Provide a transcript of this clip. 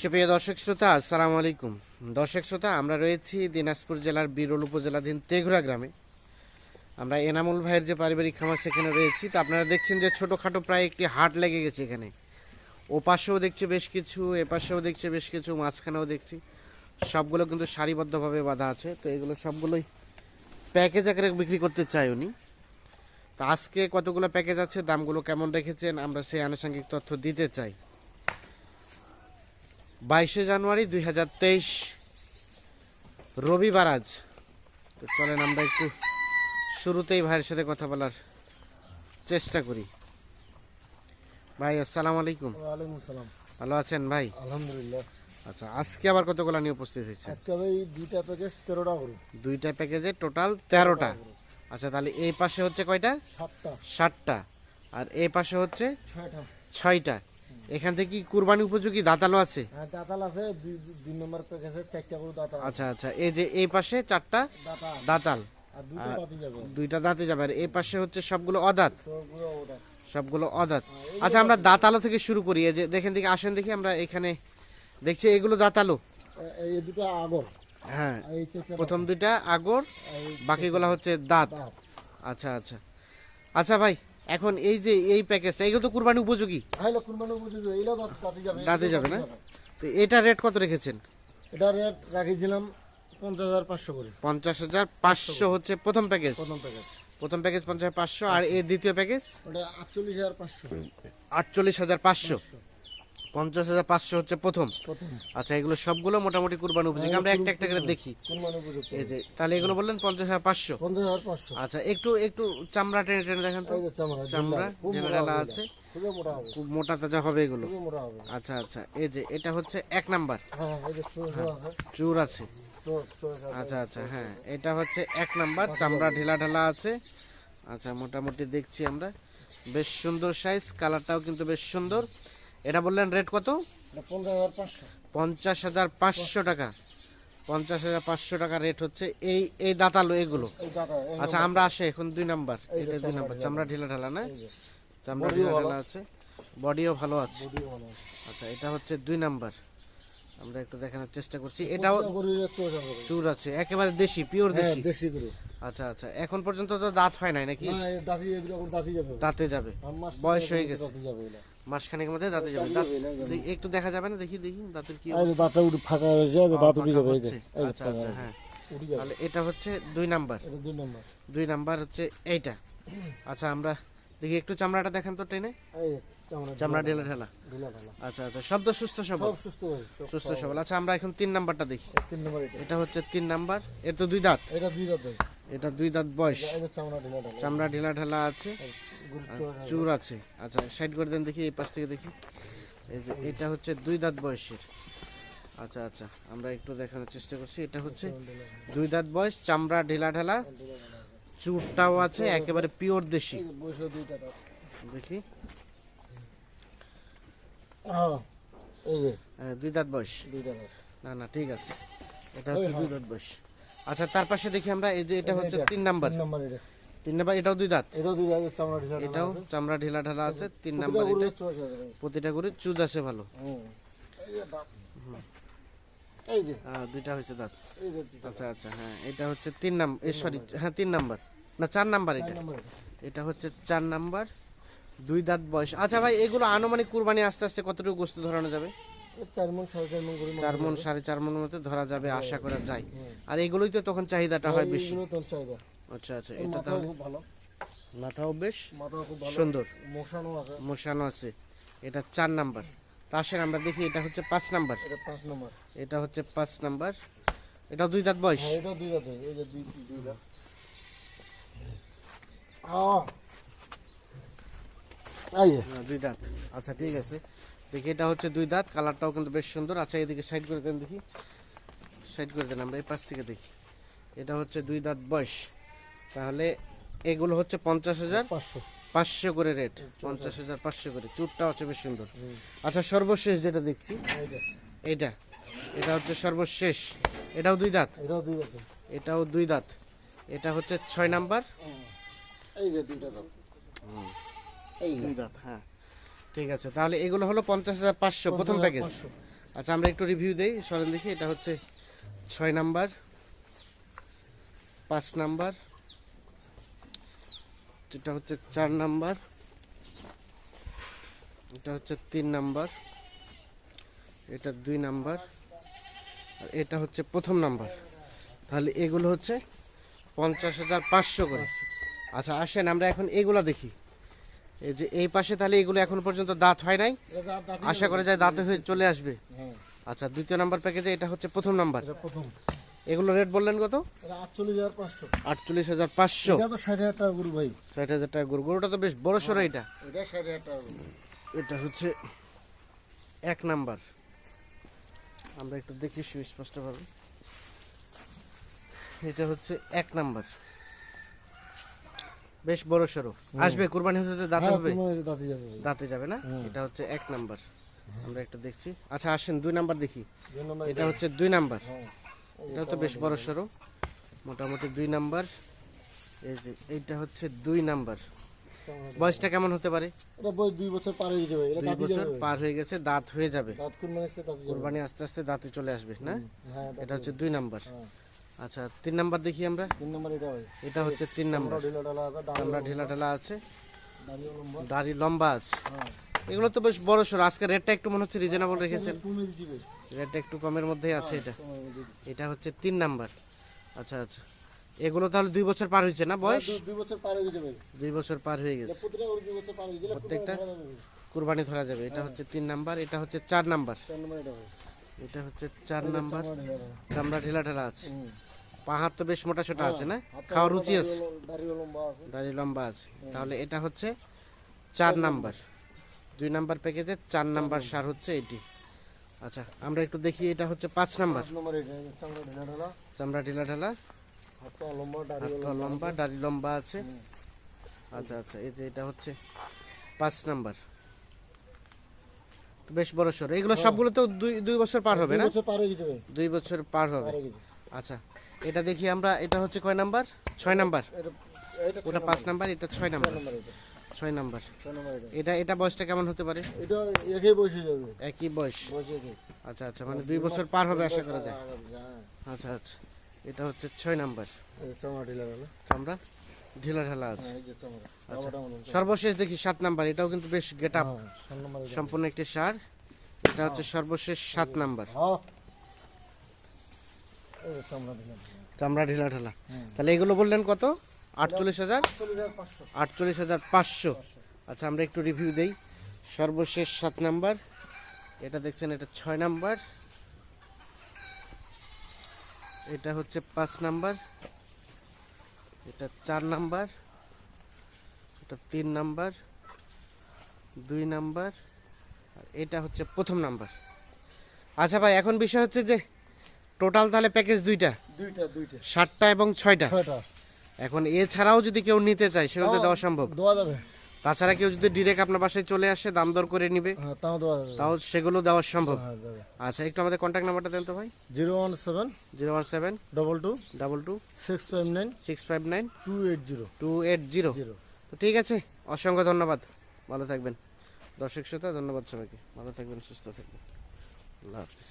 সুপ্রিয় দর্শক শ্রোতা, আসসালামু আলাইকুম। দর্শক শ্রোতা, আমরা রয়েছি দিনাজপুর জেলার বিরল উপজেলাধীন তেঘুরা গ্রামে। আমরা এনামুল ভাইয়ের যে পারিবারিক খামার, সেখানে রয়েছি। তো আপনারা দেখছেন যে ছোটোখাটো প্রায় একটি হাট লেগে গেছে এখানে। ও পাশেও দেখছি বেশ কিছু এ পাশেও দেখছি বেশ কিছু, মাঝখানেও দেখছি। সবগুলো কিন্তু সারিবদ্ধভাবে বাঁধা আছে। তো এগুলো সবগুলোই প্যাকেজ আকারে বিক্রি করতে চাই উনি। তো আজকে কতগুলো প্যাকেজ আছে, দামগুলো কেমন রেখেছেন, আমরা সেই আনুষঙ্গিক তথ্য দিতে চাই। বাইশে জানুয়ারি দুই হাজার তেইশ। রবিবার আজ। তো চলেন আমরা একটু শুরুতেই ভাইয়ের সাথে কথা বলার চেষ্টা করি। ভাই আসসালাম আলাইকুম। ওয়ালাইকুম আসসালাম। ভালো আছেন ভাই? আলহামদুলিল্লাহ। আচ্ছা আজকে আবার কতগুলো নিয়ে উপস্থিত হয়েছে আজকে ভাই দুইটা প্যাকেজ তেরোটা দুইটা প্যাকেজে টোটাল তেরোটা। আচ্ছা তাহলে এই পাশে হচ্ছে কয়টা? সাতটা। ষাটটা আর এই পাশে হচ্ছে ছয়টা। এখান থেকে কি কুরবানি উপযোগী দাঁতালো আছে? হ্যাঁ দাতাল আছে দুই দুই নম্বর প্যাকেজে চারটা করে আচ্ছা আচ্ছা এই যে এই পাশে চারটা দাতা দাঁতাল। আর দুইটা দাতি যাবে। দুইটা দাঁতে যাবে আর এই পাশে হচ্ছে সবগুলো অদাঁত। সবগুলো অদাঁত। আচ্ছা আমরা দাঁতালো থেকে শুরু করি এই যে দেখেন দেখি আসেন দেখি আমরা এখানে দেখছি এগুলো দাঁতালো এই দুটো আগর। হ্যাঁ প্রথম দুইটা আগর বাকিগুলো হচ্ছে দাঁত। আচ্ছা আচ্ছা। আচ্ছা ভাই এখন এই যে এই প্যাকেজটা এগুলো তো কুরবানি উপযোগী? হাইলো কুরবানি উপযোগী। এইলা দাঁতে যাবে। দাঁতে যাবে না? তো এটা রেট কত রেখেছেন? এটা রেট রাখিছিলাম পঞ্চাশ হাজার পাঁচশো করে। পঞ্চাশ হাজার পাঁচশো হচ্ছে প্রথম প্যাকেজ প্রথম প্যাকেজ প্রথম প্যাকেজ পঞ্চাশ পাঁচশো আর এই দ্বিতীয় প্যাকেজ ওটা আটচল্লিশ হাজার পাঁচশো। আটচল্লিশ হাজার পাঁচশো। পঞ্চাশ হাজার পাঁচশো হচ্ছে প্রথম। আচ্ছা এগুলো সবগুলো মোটামুটি কুরবানি উপযোগী। আমরা একটা একটা করে দেখি। এই যে তাহলে এগুলো বললেন পঞ্চাশ হাজার পাঁচশো। আচ্ছা একটু একটু চামড়া টেনে টেনে দেখেন তো। চামড়া জেনারেলা আছে। খুব মোটা তাজা হবে এগুলো। আচ্ছা আচ্ছা এই যে এটা হচ্ছে এক নাম্বার। হ্যাঁ এই যে ছোট ছোট আছে। চুর আছে। আচ্ছা আচ্ছা হ্যাঁ এটা হচ্ছে এক নাম্বার। চামড়া ঢিলা ঢালা আছে। আচ্ছা মোটামুটি দেখছি আমরা। বেশ সুন্দর সাইজ কালারটাও কিন্তু বেশ সুন্দর। এটা বললেন রেট কত? পঞ্চাশ হাজার পাঁচশো। টাকা। পঞ্চাশ হাজার পাঁচশো টাকা রেট হচ্ছে এই এই দাঁতালো এগুলো। এই আচ্ছা আমরা আসে এখন দুই নাম্বার এটা দুই নাম্বার চামড়া ঢিলা ঢালা না? চামড়া ঢিলা ঢালা আছে। বডিও ভালো আছে। আচ্ছা এটা হচ্ছে দুই নাম্বার আমরা একটু দেখানোর চেষ্টা করছি। এটাও চুর আছে একেবারে দেশি পিওর হ্যাঁ দেশি। দেশি আচ্ছা আচ্ছা এখন পর্যন্ত তো দাঁত হয় নাই নাকি? দাঁতে যাবে। বয়স হয়ে গেছে। মাসখানেকের মধ্যে দাঁতে যাবে। দাঁত একটু দেখা যাবে না? দেখি দেখি দাঁতের কি এই দাঁতটা উঠে ফাঁকা হয়ে যায় দাঁত উঠে যাবে এই যে আচ্ছা আচ্ছা হ্যাঁ তাহলে এটা হচ্ছে দুই নাম্বার। দুই নম্বর। দুই নাম্বার হচ্ছে এইটা। আচ্ছা আমরা দেখি একটু চামড়াটা দেখেন তো টেনে। চামড়া ঢেলা ঢেলা আচ্ছা আচ্ছা শব্দ সুস্থ সবল। সুস্থ সুস্থ সবল। আচ্ছা আমরা এখন তিন নাম্বারটা দেখি। তিন নম্বর এটা। হচ্ছে তিন নাম্বার। এর তো দুই দাঁত। এটা দুই দাঁত এটা দুই দাঁত বয়স। চামড়া ঢেলা ঢালা। আছে। চুর আছে। আচ্ছা সাইড করে দেন দেখি এই পাশ থেকে দেখি। এই যে এটা হচ্ছে দুই দাঁত বয়সের। আচ্ছা আচ্ছা আমরা একটু দেখানোর চেষ্টা করছি। এটা হচ্ছে দুই দাঁত বয়স চামড়া ঢেলা ঢেলা। চুরটাও আছে একেবারে পিওর দেশি। দেখি। হ্যাঁ হ্যাঁ, দুই দাঁত বয়স। না না ঠিক আছে। এটা হচ্ছে দুই দাঁত বয়স। আচ্ছা তার পাশে দেখি আমরা এই যে এটা হচ্ছে তিন নাম্বার। তিন নম্বর এটাও দুই দাঁত? এটাও দুই দাঁত চামড়া ঢিলা এটাও চামড়া ঢেলা ঢালা আছে তিন নাম্বার। প্রতিটা করে চুজ ভালো। হুম। এই যে দাঁত। দুইটা হয়েছে আচ্ছা আচ্ছা হ্যাঁ এটা হচ্ছে তিন নাম্বার। সরি হ্যাঁ তিন নাম্বার। না চার নাম্বার এটা। এটা। হচ্ছে চার নাম্বার দুই দাঁত বয়স। আচ্ছা ভাই এগুলো আনুমানিক কুরবানি আস্তে আস্তে কতটুকু গোস্ত ধরানো যাবে? চার মন সাড়ে চার মন মধ্যে ধরা যাবে আশা করা যায়। আর এগুলোই তো তখন চাহিদাটা হয় বেশি। চাহিদা। আচ্ছা আচ্ছা এটা তাহলে খুব ভালো। মাথাও বেশ মাথাও খুব ভালো। সুন্দর। মশানো আছে। মশানো আছে। এটা চার নাম্বার। পাশের আমরা দেখি এটা হচ্ছে পাঁচ নাম্বার। এটা পাঁচ নম্বর। এটা হচ্ছে পাঁচ নাম্বার। এটা দুই দাঁত বয়স? হ্যাঁ এটা দুই দাঁত এই যে দুই দুই দাঁত। আহ। এই যে না, দুই দাঁত। আচ্ছা ঠিক আছে। দেখি এটা হচ্ছে দুই দাঁত। কালারটাও কিন্তু বেশ সুন্দর। আচ্ছা এদিকে সাইড করে দেন দেখি। সাইড করে দেন আমরা এই পাশ থেকে দেখি। এটা হচ্ছে দুই দাঁত বয়স। তাহলে এগুলো হচ্ছে পঞ্চাশ হাজার? পাঁচশো। পাঁচশো করে রেট পঞ্চাশ হাজার পাঁচশো করে। চুরটা হচ্ছে বেশ সুন্দর। আচ্ছা সর্বশেষ যেটা দেখছি এটা এটা হচ্ছে সর্বশেষ। এটাও দুই দাঁত? এটাও দুই দাঁত। এটাও দুই দাঁত। এটা হচ্ছে ছয় নাম্বার। এই যে দুইটা দাঁত। এই দুই দাঁত হ্যাঁ। ঠিক আছে তাহলে এগুলো হলো পঞ্চাশ হাজার পাঁচশো প্রথম প্যাকেজ আচ্ছা আমরা একটু রিভিউ দেই সরেন দেখি এটা হচ্ছে ছয় নাম্বার পাঁচ নাম্বার। এটা হচ্ছে চার নাম্বার। এটা হচ্ছে তিন নাম্বার। এটা দুই নাম্বার। আর এটা হচ্ছে প্রথম নাম্বার। তাহলে এগুলো হচ্ছে পঞ্চাশ হাজার পাঁচশো করে। আচ্ছা আসেন আমরা এখন এগুলো দেখি। এই যে এই পাশে তাহলে এগুলো এখন পর্যন্ত দাঁত হয় নাই? আশা করা যায় দাঁতে হয়ে চলে আসবে। হ্যাঁ। আচ্ছা দ্বিতীয় নাম্বার প্যাকেজে এটা হচ্ছে প্রথম নাম্বার। প্রথম। এগুলো রেট বললেন কত? আটচল্লিশ হাজার পাঁচশো। আটচল্লিশ হাজার পাঁচশো। এটা তো ষাট হাজার টাকা গরু ভাই। ষাট হাজার টাকা গরু। গরুটা তো বেশ বড় সড়ো এটা। এটা হচ্ছে এক নাম্বার। আমরা একটু দেখি সুস্পষ্টভাবে এটা হচ্ছে এক নাম্বার। বেশ বড় সড়ো। আসবে? কোরবানি হতে দাঁত হ্যাঁ হবে? কুরবানিতে দাঁতে যাবে। দাঁতে যাবে না? এটা হচ্ছে এক নাম্বার। আমরা একটা দেখছি। আচ্ছা আসেন দুই নাম্বার দেখি। এটা হচ্ছে দুই নাম্বার। এটাও তো বেশ বড় সড়ো মোটামুটি দুই নাম্বার। এই যে এইটা হচ্ছে দুই নাম্বার। বয়সটা কেমন হতে পারে? এটা বয়স দুই বছর পার হয়ে যাবে এটা দুই বছর পার হয়ে গেছে দাঁত হয়ে যাবে। কুরবানি আস্তে আস্তে দাঁতে চলে আসবে না? হ্যাঁ এটা হচ্ছে দুই নাম্বার। হ্যাঁ। আচ্ছা তিন নাম্বার দেখি আমরা। তিন নম্বর এটা এটা হচ্ছে তিন নাম্বার। আমরা ঢিলা ঢালা আছে ঢিলা আছে। দাড়ি লম্বা। আছে। হ্যাঁ। এগুলো তো বেশ বড় সড়ো আজকে রেটটা একটু মনে হচ্ছে রিজনেবল রেখেছেন। রেটটা একটু কমের মধ্যেই আছে এটা। এটা হচ্ছে তিন নাম্বার। আচ্ছা আচ্ছা। এগুলো তাহলে দুই বছর পার হয়েছে না বয়স? দুই- দুই বছর পার হয়ে গেছে। দুই বছর পার হয়ে গেছে হয়ে প্রত্যেকটা? কুরবানি ধরা যাবে। এটা হচ্ছে তিন নাম্বার এটা হচ্ছে চার নাম্বার। এটা হচ্ছে চার নাম্বার। চামড়া ঢিলা ঢেলা আছে। পাহাড় তো বেশ মোটা সোটা আছে না? খাওয়ার রুচি আছে। দাড়ি লম্বা আছে। তাহলে এটা হচ্ছে চার নাম্বার। দুই নাম্বার প্যাকেজে চার নাম্বার। সার হচ্ছে এটি। আচ্ছা আমরা একটু দেখি এটা হচ্ছে পাঁচ নাম্বার। চামড়া ঢিলা ঢালা। লম্বা দাড়ি লম্বা আছে। আচ্ছা আচ্ছা এই যে এটা হচ্ছে পাঁচ নাম্বার। বেশ বড় সর। এগুলো সবগুলো তো দুই দুই বছর পার হবে না? হয়ে গেছে ভাই দুই বছর পার হবে। হয়ে আচ্ছা এটা দেখি আমরা এটা হচ্ছে কয় নাম্বার? ছয় নাম্বার। ওটা পাঁচ নাম্বার। এটা ছয় নাম্বার। ছয় নম্বর। এটা ছয় নাম্বার এটা। বয়সটা কেমন হতে পারে? এটা একই বয়স হয়ে যাবে। একই বয়স? আচ্ছা আচ্ছা মানে দুই বছর পার হবে আশা করা যায়। হ্যাঁ আচ্ছা আচ্ছা। এটা হচ্ছে ছয় নাম্বার। চামড়া ঢিলা ঢালা। আছে। হ্যাঁ আচ্ছা। সর্বশেষ দেখি সাত নাম্বার এটাও কিন্তু বেশ গেট আপ হ্যাঁ। সম্পূর্ণ একটি সার। এটা হচ্ছে সর্বশেষ সাত নাম্বার। হ্যাঁ। চামড়া ঢিলা ঢালা। তাহলে এগুলো বললেন কত? আটচল্লিশ হাজার? আটচল্লিশ হাজার পাঁচশো। আচ্ছা আমরা একটু রিভিউ দেই। সর্বশেষ সাত নাম্বার। এটা দেখছেন এটা ছয় নাম্বার। এটা হচ্ছে পাঁচ নাম্বার। এটা চার নাম্বার। এটা তিন নাম্বার। দুই নাম্বার। আর এটা হচ্ছে প্রথম নাম্বার। আচ্ছা ভাই এখন বিষয় হচ্ছে যে টোটাল তাহলে প্যাকেজ দুইটা? দুইটা দুইটা। সাতটা এবং ছয়টা। ছয়টা। এখন এছাড়াও যদি কেউ নিতে চায় সেগুলো দেওয়া সম্ভব। দেওয়া যাবে। তাছাড়া কেউ যদি ডিরেক্ট আপনার বাসায় চলে আসে দাম দর করে নিবে হ্যাঁ তাও দেওয়া যাবে। তাও সেগুলো দেওয়া সম্ভব। হ্যাঁ আচ্ছা একটু আমাদের কন্ট্যাক্ট নাম্বারটা দেন তো ভাই। Zero one seven zero one seven double two double two six five nine six five nine two eight zero. Two eight zero. Zero. তো ঠিক আছে অসংখ্য ধন্যবাদ। ভালো থাকবেন। দর্শক শ্রোতা ধন্যবাদ সবাইকে। ভালো থাকবেন সুস্থ থাকবেন। আল্লাহ হাফিজ।